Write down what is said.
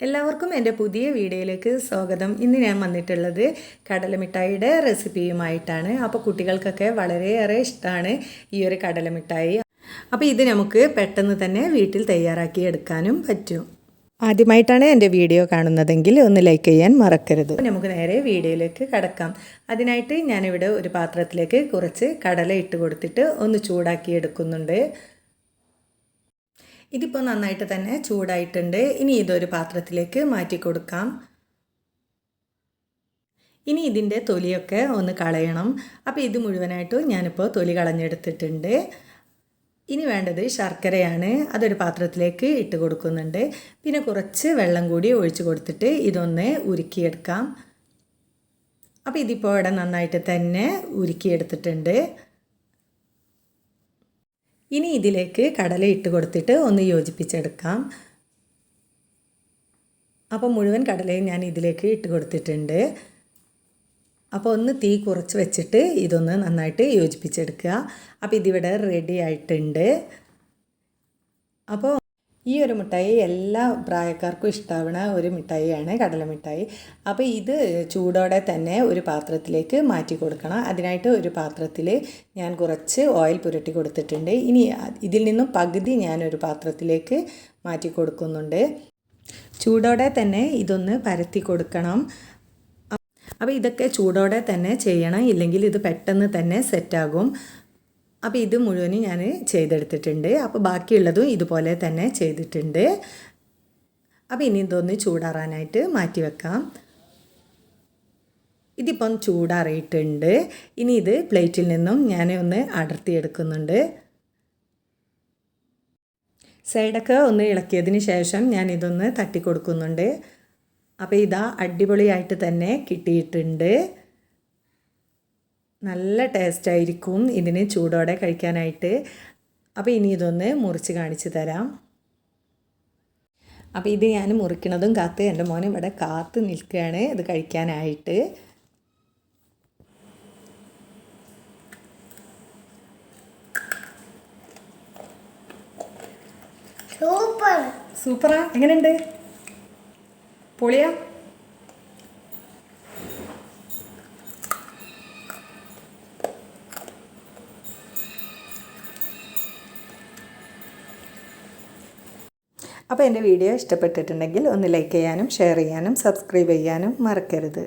എല്ലാവർക്കും എന്റെ പുതിയ വീഡിയോയിലേക്ക് സ്വാഗതം. ഇന്ന് ഞാൻ വന്നിട്ടുള്ളത് കടലമിഠായിയുടെ റെസിപ്പിയുമായിട്ടാണ്. അപ്പോൾ കുട്ടികൾക്കൊക്കെ വളരെയേറെ ഇഷ്ടമാണ് ഈ ഒരു കടലമിഠായി. അപ്പോൾ ഇത് നമുക്ക് പെട്ടെന്ന് തന്നെ വീട്ടിൽ തയ്യാറാക്കി എടുക്കാനും പറ്റും. ആദ്യമായിട്ടാണ് എന്റെ വീഡിയോ കാണുന്നതെങ്കിൽ ഒന്ന് ലൈക്ക് ചെയ്യാൻ മറക്കരുത്. നമുക്ക് നേരെ വീഡിയോയിലേക്ക് കടക്കാം. അതിനായിട്ട് ഞാനിവിടെ ഒരു പാത്രത്തിലേക്ക് കുറച്ച് കടല ഇട്ട് കൊടുത്തിട്ട് ഒന്ന് ചൂടാക്കി എടുക്കുന്നുണ്ട്. ഇതിപ്പോൾ നന്നായിട്ട് തന്നെ ചൂടായിട്ടുണ്ട്. ഇനി ഇതൊരു പാത്രത്തിലേക്ക് മാറ്റി കൊടുക്കാം. ഇനി ഇതിന്റെ തൊലിയൊക്കെ ഒന്ന് കളയണം. അപ്പോൾ ഇത് മുഴുവനായിട്ടും ഞാനിപ്പോൾ തൊലി കളഞ്ഞെടുത്തിട്ടുണ്ട്. ഇനി വേണ്ടത് ശർക്കരയാണ്. അതൊരു പാത്രത്തിലേക്ക് ഇട്ട് കൊടുക്കുന്നുണ്ട്. പിന്നെ കുറച്ച് വെള്ളം കൂടി ഒഴിച്ചു കൊടുത്തിട്ട് ഇതൊന്ന് ഉരുക്കിയെടുക്കാം. അപ്പോൾ ഇതിപ്പോൾ ഇവിടെ നന്നായിട്ട് തന്നെ ഉരുക്കിയെടുത്തിട്ടുണ്ട്. ഇനി ഇതിലേക്ക് കടല ഇട്ട് കൊടുത്തിട്ട് ഒന്ന് യോജിപ്പിച്ചെടുക്കാം. അപ്പോൾ മുഴുവൻ കടലയും ഞാൻ ഇതിലേക്ക് ഇട്ട് കൊടുത്തിട്ടുണ്ട്. അപ്പോൾ ഒന്ന് തീ കുറച്ച് വെച്ചിട്ട് ഇതൊന്ന് നന്നായിട്ട് യോജിപ്പിച്ചെടുക്കുക. അപ്പോൾ ഇതിവിടെ റെഡി ആയിട്ടുണ്ട്. അപ്പോൾ ഈ ഒരു മിഠായി എല്ലാ പ്രായക്കാർക്കും ഇഷ്ടാവുന്ന ഒരു മിഠായിയാണ് കടലമിഠായി അപ്പോൾ ഇത് ചൂടോടെ തന്നെ ഒരു പാത്രത്തിലേക്ക് മാറ്റി കൊടുക്കണം. അതിനായിട്ട് ഒരു പാത്രത്തിൽ ഞാൻ കുറച്ച് ഓയിൽ പുരട്ടി കൊടുത്തിട്ടുണ്ട്. ഇനി ഇതിൽ നിന്നും പകുതി ഞാൻ ഒരു പാത്രത്തിലേക്ക് മാറ്റി കൊടുക്കുന്നുണ്ട്. ചൂടോടെ തന്നെ ഇതൊന്ന് പരത്തി കൊടുക്കണം. അപ്പോൾ ഇതൊക്കെ ചൂടോടെ തന്നെ ചെയ്യണം. ഇല്ലെങ്കിൽ ഇത് പെട്ടെന്ന് തന്നെ സെറ്റാകും അപ്പോൾ ഇത് മുഴുവനും ഞാൻ ചെയ്തെടുത്തിട്ടുണ്ട്. അപ്പോൾ ബാക്കിയുള്ളതും ഇതുപോലെ തന്നെ ചെയ്തിട്ടുണ്ട്. അപ്പോൾ ഇനി ഇതൊന്ന് ചൂടാറാനായിട്ട് മാറ്റി വെക്കാം. ഇതിപ്പം ചൂടാറിയിട്ടുണ്ട്. ഇനി ഇത് പ്ലേറ്റിൽ നിന്നും ഞാൻ ഒന്ന് അടർത്തിയെടുക്കുന്നുണ്ട്. സൈഡൊക്കെ ഒന്ന് ഇളക്കിയതിന് ശേഷം ഞാൻ ഇതൊന്ന് തട്ടി കൊടുക്കുന്നുണ്ട് അപ്പോൾ ഇതാ അടിപൊളിയായിട്ട് തന്നെ കിട്ടിയിട്ടുണ്ട്. നല്ല ടേസ്റ്റ് ആയിരിക്കും ഇതിന് ചൂടോടെ കഴിക്കാനായിട്ട്. അപ്പോൾ ഇനി ഇതൊന്ന് മുറിച്ച് കാണിച്ചു തരാം. അപ്പോൾ ഇത് ഞാൻ മുറിക്കണതും കാത്ത് എന്റെ മോൻ ഇവിടെ കാത്ത് നിൽക്കുകയാണ് ഇത് കഴിക്കാനായിട്ട്. സൂപ്പർ. സൂപ്പറാ. എങ്ങനെയുണ്ട്? പൊളിയാ? അപ്പോൾ എന്റെ വീഡിയോ ഇഷ്ടപ്പെട്ടിട്ടുണ്ടെങ്കിൽ ഒന്ന് ലൈക്ക് ചെയ്യാനും ഷെയർ ചെയ്യാനും സബ്സ്ക്രൈബ് ചെയ്യാനും മറക്കരുത്.